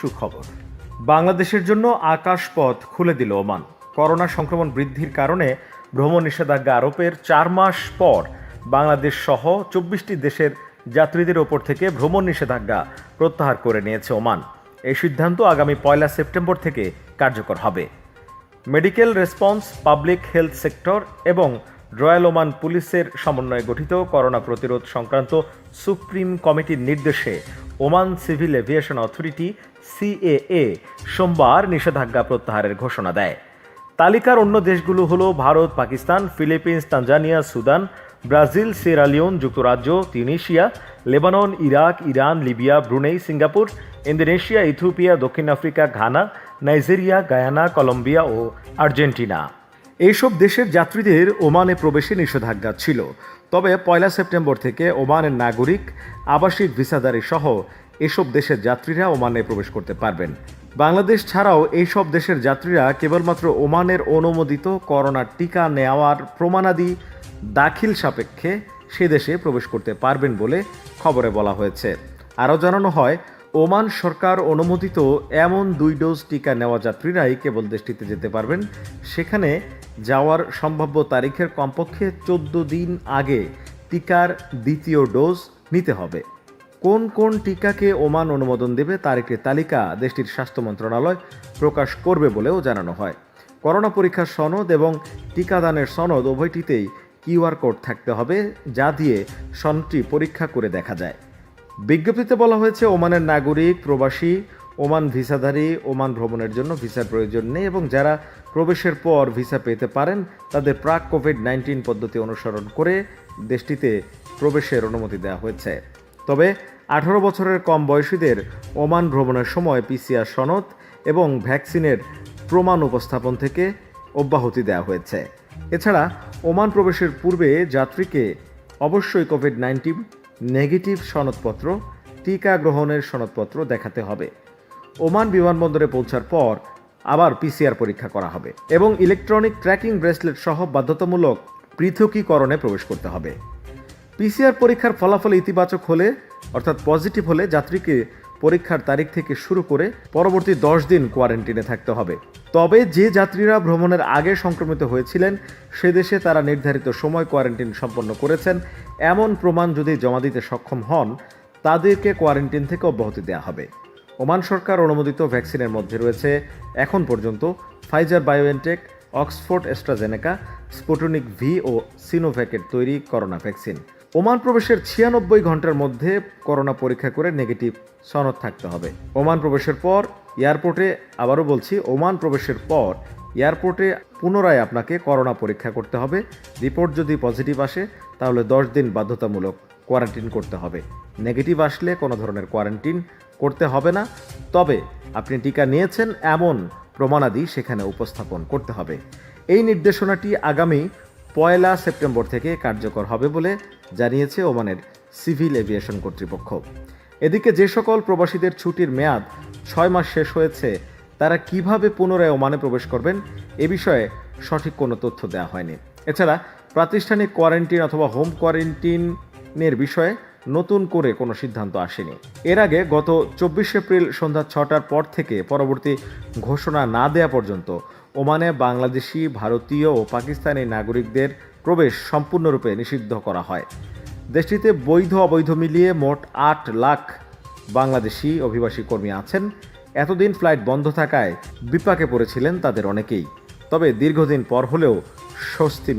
সুখবর। বাংলাদেশের জন্য আকাশপথ খুলে দিল ওমান। করোনা সংক্রমণ বৃদ্ধির কারণে ভ্রমণ নিষেধাজ্ঞা আরোপের চার মাস পর বাংলাদেশ সহ চব্বিশটি দেশের যাত্রীদের ওপর থেকে ভ্রমণ নিষেধাজ্ঞা প্রত্যাহার করে নিয়েছে ওমান। এই সিদ্ধান্ত আগামী পয়লা সেপ্টেম্বর থেকে কার্যকর হবে। Medical response, public health sector এবং রয়্যাল ওমান পুলিশের সমন্বয়ে গঠিত করোনা প্রতিরোধ সংক্রান্ত সুপ্রিম কমিটির নির্দেশে Oman civil aviation authority, CAA, সোমবার নিষেধাজ্ঞা প্রত্যাহারের ঘোষণা দেয়। তালিকার অন্য দেশগুলো হল Bharat, Pakistan, Philippines, Tanzania, Sudan, Brazil Sierra Leone যুক্তরাজ্য, Tunisia, Lebanon, Iraq, Iran, Libya, Brunei, Singapore, Indonesia, Ethiopia, দক্ষিণ Africa, Ghana, Nigeria, Guyana, Colombia ও আর্জেন্টিনা। এইসব দেশের যাত্রীদের ওমানে প্রবেশে নিষেধাজ্ঞা ছিল। তবে পয়লা সেপ্টেম্বর থেকে ওমানের নাগরিক, আবাসিক ভিসাদারি সহ এসব দেশের যাত্রীরা ওমানে প্রবেশ করতে পারবেন। বাংলাদেশ ছাড়াও এইসব দেশের যাত্রীরা কেবলমাত্র ওমানের অনুমোদিত করোনার টিকা নেওয়ার প্রমাণাদি দাখিল সাপেক্ষে সে দেশে প্রবেশ করতে পারবেন বলে খবরে বলা হয়েছে। আরও জানানো হয় ওমান সরকার অনুমোদিত এমন দুই ডোজ টিকা নেওয়া যাত্রীরাই কেবল দেশটিতে যেতে পারবেন। সেখানে যাওয়ার সম্ভাব্য তারিখের কমপক্ষে চোদ্দ দিন আগে টিকার দ্বিতীয় ডোজ নিতে হবে। কোন কোন টিকাকে ওমান অনুমোদন দেবে তার একটি তালিকা দেশটির স্বাস্থ্য মন্ত্রণালয় প্রকাশ করবে বলেও জানানো হয়। করোনা পরীক্ষার সনদ এবং টিকাদানের সনদ উভয়টিতেই কিউআর কোড থাকতে হবে, যা দিয়ে সনদটি পরীক্ষা করে দেখা যায়। বিজ্ঞপ্তিতে বলা হয়েছে, ওমানের নাগরিক, প্রবাসী, ওমান ভিসাধারী, ওমান ভ্রমণের জন্য ভিসার প্রয়োজন নেই এবং যারা প্রবেশের পর ভিসা পেতে পারেন, তাদের প্রাক কোভিড নাইন্টিন পদ্ধতি অনুসরণ করে দেশটিতে প্রবেশের অনুমতি দেওয়া হয়েছে। তবে আঠারো বছরের কম বয়সীদের ওমান ভ্রমণের সময় পিসিআর সনদ এবং ভ্যাকসিনের প্রমাণ উপস্থাপন থেকে অব্যাহতি দেওয়া হয়েছে। এছাড়া, ওমান প্রবেশের পূর্বে যাত্রীকে অবশ্যই কোভিড নাইন্টিন নেগেটিভ সনদপত্র, টিকা গ্রহণের সনদপত্র দেখাতে হবে। ওমান বিমানবন্দরে পৌঁছার পর আবার পিসিআর পরীক্ষা করা হবে এবং ইলেকট্রনিক ট্র্যাকিং ব্রেসলেট সহ বাধ্যতামূলক পৃথকীকরণে প্রবেশ করতে হবে। পিসিআর পরীক্ষার ফলাফল ইতিবাচক হলে, অর্থাৎ পজিটিভ হলে, যাত্রীকে পরীক্ষার তারিখ থেকে শুরু করে পরবর্তী দশ দিন কোয়ারেন্টিনে থাকতে হবে। তবে যে যাত্রীরা ভ্রমণের আগে সংক্রমিত হয়েছিলেন, সে দেশে তারা নির্ধারিত সময় কোয়ারেন্টিন সম্পন্ন করেছেন। এমন প্রমাণ যদি জমা দিতে সক্ষম হন, তাদেরকে কোয়ারেন্টিন থেকে অব্যাহতি দেওয়া হবে। ওমান সরকার অনুমোদিত ভ্যাকসিনের মধ্যে রয়েছে এখন পর্যন্ত Pfizer BioNTech, Oxford AstraZeneca Sputnik V ও সিনোভ্যাকের তৈরি করোনা ভ্যাকসিন। ওমান প্রবেশের ছিয়ানব্বই ঘণ্টার মধ্যে করোনা পরীক্ষা করে নেগেটিভ সনদ থাকতে হবে। ওমান প্রবেশের পর এয়ারপোর্টে, আবারও বলছি, ওমান প্রবেশের পর এয়ারপোর্টে পুনরায় আপনাকে করোনা পরীক্ষা করতে হবে। রিপোর্ট যদি পজিটিভ আসে, তাহলে দশ দিন বাধ্যতামূলক কোয়ারেন্টিন করতে হবে। নেগেটিভ আসলে কোনো ধরনের কোয়ারেন্টিন করতে হবে না। তবে আপনি টিকা নিয়েছেন এমন প্রমাণাদি সেখানে উপস্থাপন করতে হবে। এই নির্দেশনাটি আগামী পয়লা সেপ্টেম্বর থেকে কার্যকর হবে বলে জানিয়েছে ওমানের সিভিল এভিয়েশন কর্তৃপক্ষ। এদিকে যে সকল প্রবাসীদের ছুটির মেয়াদ ছয় মাস শেষ হয়েছে, তারা কীভাবে পুনরায় ওমানে প্রবেশ করবেন এ বিষয়ে সঠিক কোনো তথ্য দেওয়া হয়নি। এছাড়া প্রাতিষ্ঠানিক কোয়ারেন্টিন অথবা হোম কোয়ারেন্টিনের বিষয়ে নতুন করে কোনো সিদ্ধান্ত আসেনি। এর আগে গত চব্বিশ এপ্রিল সন্ধ্যা ছটার পর থেকে পরবর্তী ঘোষণা না দেয়া পর্যন্ত ওমানে বাংলাদেশি, ভারতীয় ও পাকিস্তানি নাগরিকদের প্রবেশ সম্পূর্ণরূপে নিষিদ্ধ করা হয়। দেশটিতে বৈধ অবৈধ মিলিয়ে মোট আট লাখ বাংলাদেশি অভিবাসী কর্মী আছেন। এতদিন ফ্লাইট বন্ধ থাকায় বিপাকে পড়েছিলেন তাদের অনেকেই। তবে দীর্ঘদিন পর হলেও স্বস্তি